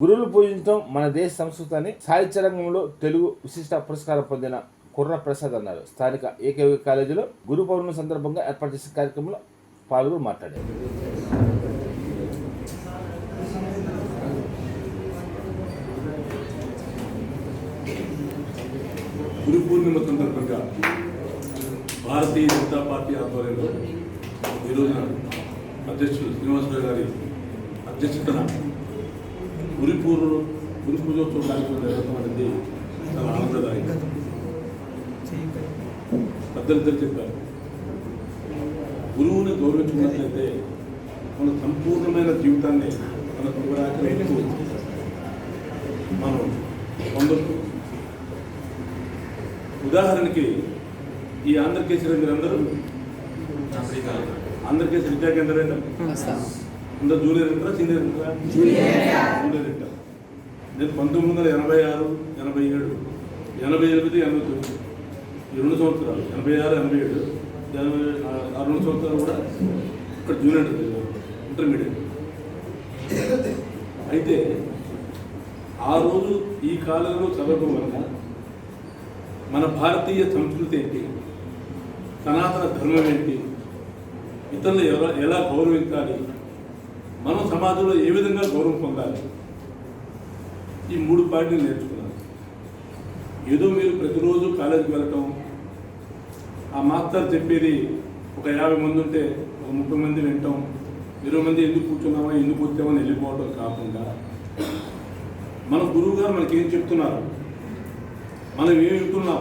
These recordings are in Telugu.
గురువులు పూజించడం మన దేశ సంస్కృతాన్ని సాహిత్య రంగంలో తెలుగు విశిష్ట పురస్కారం పొందిన కుర్ర ప్రసాద్ అన్నారు. స్థానిక ఏకైక కాలేజీలో గురు పౌర్ణమి సందర్భంగా ఏర్పాటు చేసిన కార్యక్రమంలో పాల్గొని మాట్లాడారు. గురు పూర్ణిమ సందర్భంగా భారతీయ జనతా పార్టీ ఆధ్వర్యంలో ఈరోజు అధ్యక్షుడు శ్రీనివాసరావు గారి అధ్యక్షతన గురి పూర్వ గురి పూజోత్సవ కార్యక్రమం జరగడం అనేది చాలా ఆనందదాయకం పెద్దలిద్దరు చెప్పారు. గురువుని గౌరవించుకున్నట్లయితే మన సంపూర్ణమైన జీవితాన్ని మన గురువురాకు మనం పొందొచ్చు. ఉదాహరణకి ఈ ఆంధ్రకేసరి మీరందరూ ఆంధ్రకేసరి విద్యా కేంద్రం అందరూ జూనియర్ ఇంటరా సీనియర్ ఇంటరా జూనియర్ ఇంటర్ నేను పంతొమ్మిది వందల ఎనభై ఆరు ఎనభై ఏడు ఎనభై ఎనిమిది ఎనభై తొమ్మిది ఈ రెండు సంవత్సరాలు ఎనభై ఆరు ఎనభై ఏడు ఎనభై ఆ- రెండు సంవత్సరాలు కూడా ఇక్కడ జూనియర్ ఇంటర్మీడియట్. అయితే ఆ రోజు ఈ కాలంలో చదవడం వల్ల మన భారతీయ సంస్కృతి ఏంటి? సనాతన ధర్మం ఏంటి? ఇతరులు ఎలా ఎలా గౌరవించాలి? మనం సమాజంలో ఏ విధంగా గౌరవం పొందాలి? ఈ మూడు పార్టీలు నేర్చుకున్నాను. ఏదో మీరు ప్రతిరోజు కాలేజీకి వెళ్ళటం ఆ మాస్టర్ చెప్పేది ఒక యాభై మంది ఉంటే ఒక ముప్పై మంది వింటాం ఇరవై మంది ఎందుకు కూర్చున్నామా ఎందుకు వచ్చామని వెళ్ళిపోవడం కాకుండా మన గురువు గారు మనకి ఏం చెప్తున్నారు? మనం ఏం వింటున్నాం?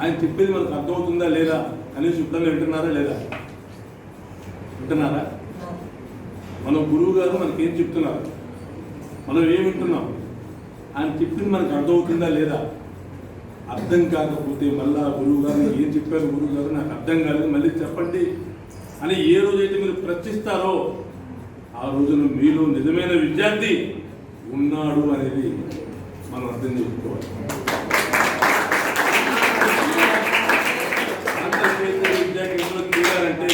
ఆయన చెప్పేది మనకు అర్థమవుతుందా లేదా? కనీసం ఇప్పుడన్నా వింటున్నారా లేదా? వింటున్నారా? మన గురువు గారు మనకి ఏం చెప్తున్నారు? మనం ఏం వింటున్నాం? ఆయన చెప్పింది మనకు అర్థమవుతుందా లేదా? అర్థం కాకపోతే మళ్ళా గురువు గారు ఏం చెప్పారు? గురువు గారు నాకు అర్థం కాలేదు. మళ్ళీ చెప్పండి. అని ఏ రోజైతే మీరు ప్రశ్నిస్తారో ఆ రోజున మీలో నిజమైన విద్యార్థి ఉన్నాడు అనేది మనం అర్థం చేసుకోవాలి. ఆంధ్రప్రదేశ్ విద్యా కేంద్రం తీయాలంటే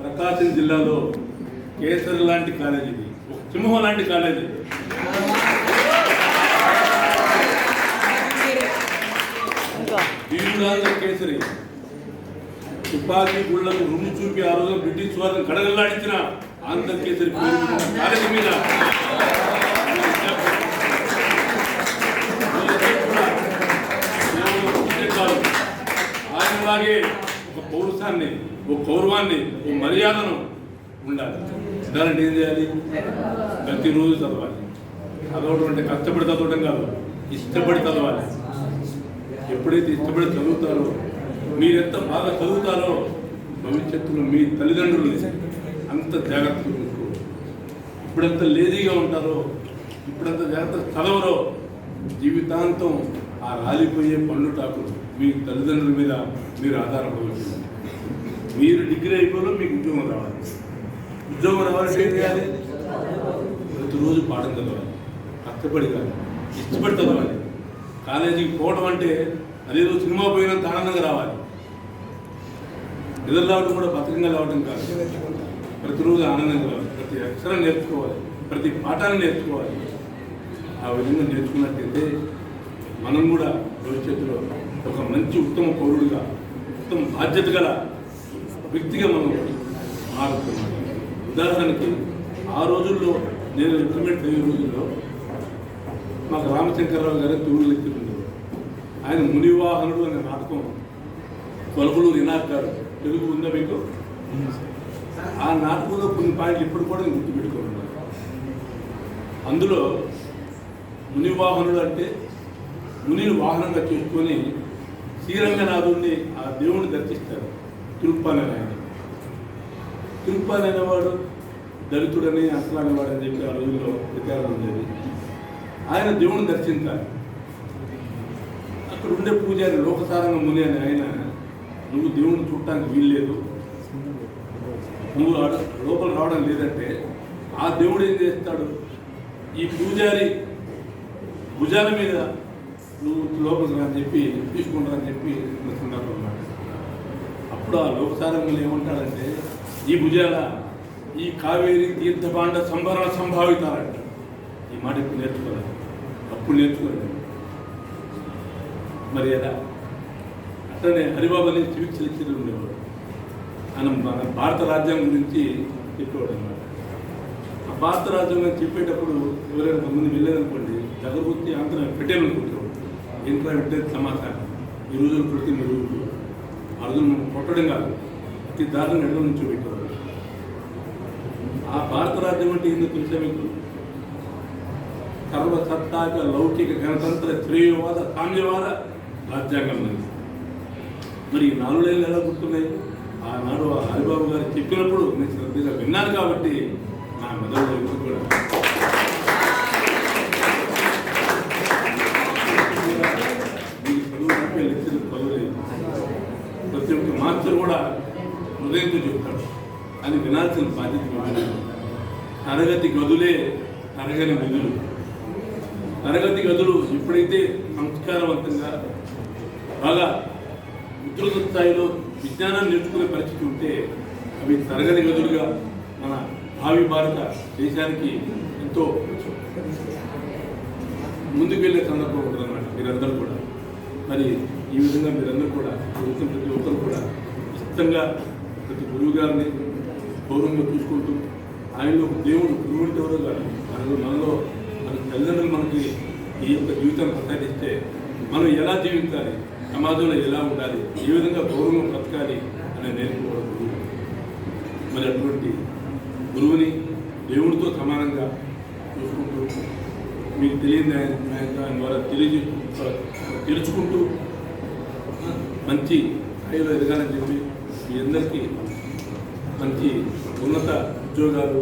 ప్రకాశం జిల్లాలో కేసరి లాంటి కాలేజీ ఇది. ఒక సింహం లాంటి కాలేజీ. కేసరి. తుపాకీ గుళ్ళకు రుణి చూపి ఆ రోజు బ్రిటిష్ వారిని కడగలాడించిన ఆంధ్ర కేసరి కాలేజీ మీద. ఆయనలాగే ఒక పౌరుషాన్ని ఒక గౌరవాన్ని ఒక మర్యాదను ఉండాలి. దానికి ఏం చేయాలి? ప్రతిరోజు చదవాలి. చదవడం అంటే కష్టపడి చదవడం కాదు ఇష్టపడి చదవాలి. ఎప్పుడైతే ఇష్టపడి చదువుతారో మీరెంత బాగా చదువుతారో భవిష్యత్తులో మీ తల్లిదండ్రులు అంత జాగ్రత్తగా చూసుకో ఇప్పుడెంత లేజీగా ఉంటారో ఇప్పుడంత జాగ్రత్త చదవరో జీవితాంతం ఆ రాలిపోయే పనులు టాకులు మీ తల్లిదండ్రుల మీద మీరు ఆధారపడవచ్చు మీరు డిగ్రీ అయిపోయినా మీకు ఉద్యోగం రావాలి. ఉద్యోగం రావాలంటే ఏం చేయాలి? ప్రతిరోజు పాఠం చదవాలి కష్టపడి కాదు ఇష్టపడి చదవాలి. కాలేజీకి పోవడం అంటే అదేదో సినిమా పోయినంత ఆనందంగా రావాలి. నిద్ర రావడం కూడా బతకంగా రావడం కాదు. ప్రతిరోజు ఆనందంగా రావాలి ప్రతి అక్షరం నేర్చుకోవాలి ప్రతి పాఠాన్ని నేర్చుకోవాలి. ఆ విధంగా నేర్చుకున్నట్టయితే మనం కూడా భవిష్యత్తులో ఒక మంచి ఉత్తమ పౌరుడిగా ఉత్తమ బాధ్యత గల వ్యక్తిగా మనం ఉదాహరణకి ఆ రోజుల్లో నేను ఇంప్లిమెంట్ అయ్యే రోజుల్లో మాకు రామశంకరరావు గారు తెలుగు లెక్చర్ ఉండేవారు ఆయన మునివాహనుడు అనే నాటకం కొలకలూరు నినాకారు గారు. తెలుగు ఉందా మీకు? ఆ నాటకంలో కొన్ని పాయింట్లు ఇప్పుడు కూడా నేను గుర్తుపెట్టుకున్నాను అందులో మునివాహనుడు అంటే మునిని వాహనంగా చేసుకొని శ్రీరంగనాథుడిని ఆ దేవుణ్ణి దర్శిస్తారు. తిరుప్పాని ఆయన తిరుప్పాని అనేవాడు దళితుడని అసలు అనేవాడు అని చెప్పి ఆ రోజుల్లో ప్రచారం ఉండేది ఆయన దేవుని దర్శించాలి. అక్కడ ఉండే పూజారి లోకసారంగా ముని అని ఆయన నువ్వు దేవుని చూడటానికి వీల్లేదు. నువ్వు లోపల రావడం లేదంటే ఆ దేవుడు ఏం చేస్తాడు? ఈ పూజారి భుజాల మీద నువ్వు లోపలికి రా అని చెప్పి తీసుకుంటారని చెప్పి సందర్భం అన్నమాట. అప్పుడు ఆ లోకసారంగులు ఏమంటాడంటే ఈ భుజాల ఈ కావేరి తీర్థపాండ సంభరణ సంభావితారంట ఈ మాట ఇప్పుడు నేర్చుకోవాలి. అప్పుడు నేర్చుకోలేదు మరి ఎలా అట్లనే హరిబాబు అనే సివిక్స్ లెక్చరర్ ఉండేవాడు. ఆయన మన భారత రాజ్యాంగం గురించి చెప్పేవాడు అనమాట ఆ భారత రాజ్యాంగం చెప్పేటప్పుడు ఎవరైనా కొంతమంది వెళ్ళారనుకోండి జగబుద్ధి అంతా పెట్టేయాలనుకుంటారు ఏంట్రా పెట్టే సమాచారం? ఈ రోజులు కొడితే మీరు ఆ రోజులు మనం కొట్టడం కాదు. ప్రతి దారుణం ఎడల నుంచి పెట్టారు. ఆ భారత రాజ్యం అంటే ఎందుకు తెలుసా మీకు? సర్వసత్తాక లౌకిక గణతంత్ర శ్రేయవాద సామ్యవాద రాజ్యాంగం ఉంది మరి ఈ నాలుగు ఎలా గుర్తున్నాయి? ఆనాడు ఆ హరిబాబు గారు చెప్పినప్పుడు నేను శ్రద్ధగా విన్నాను కాబట్టి నా మెదడు కూడా ప్రతి ఒక్క మాస్టర్ కూడా హృదయంతో చెప్తాడు. అని వినాల్సిన బాధ్యత తరగతి గదులే తరగని విధులు తరగతి గదులు ఎప్పుడైతే సంస్కారవంతంగా బాగా ఉధృత స్థాయిలో విజ్ఞానాన్ని నేర్చుకునే పరిస్థితి ఉంటే అవి తరగతి గదులుగా మన భావి భారత దేశానికి ఎంతో ముందుకు వెళ్ళే సందర్భం ఉంటుందన్నమాట మీరందరూ కూడా. మరి ఈ విధంగా మీరందరూ కూడా ప్రతి ఒక్కరు కూడా ఇష్టంగా ప్రతి గురువు గారిని గౌరవంగా చూసుకుంటూ ఆయనలో ఒక దేవుడు గురువు ఎవరో కాదు. మనలో మనలో మన తల్లిదండ్రులు మనకి ఈ యొక్క జీవితాన్ని ప్రసాదిస్తే మనం ఎలా జీవించాలి? సమాజంలో ఎలా ఉండాలి? ఏ విధంగా గౌరవం బ్రతకాలి అని నేర్చుకోవడం మరి అటువంటి గురువుని దేవుడితో సమానంగా చూసుకుంటూ మీకు తెలియని ఆయన దాని ద్వారా తెలియజే తెలుసుకుంటూ మంచి స్థాయిలో ఎదగాలని చెప్పి మీ అందరికీ మంచి ఉన్నత ఉద్యోగాలు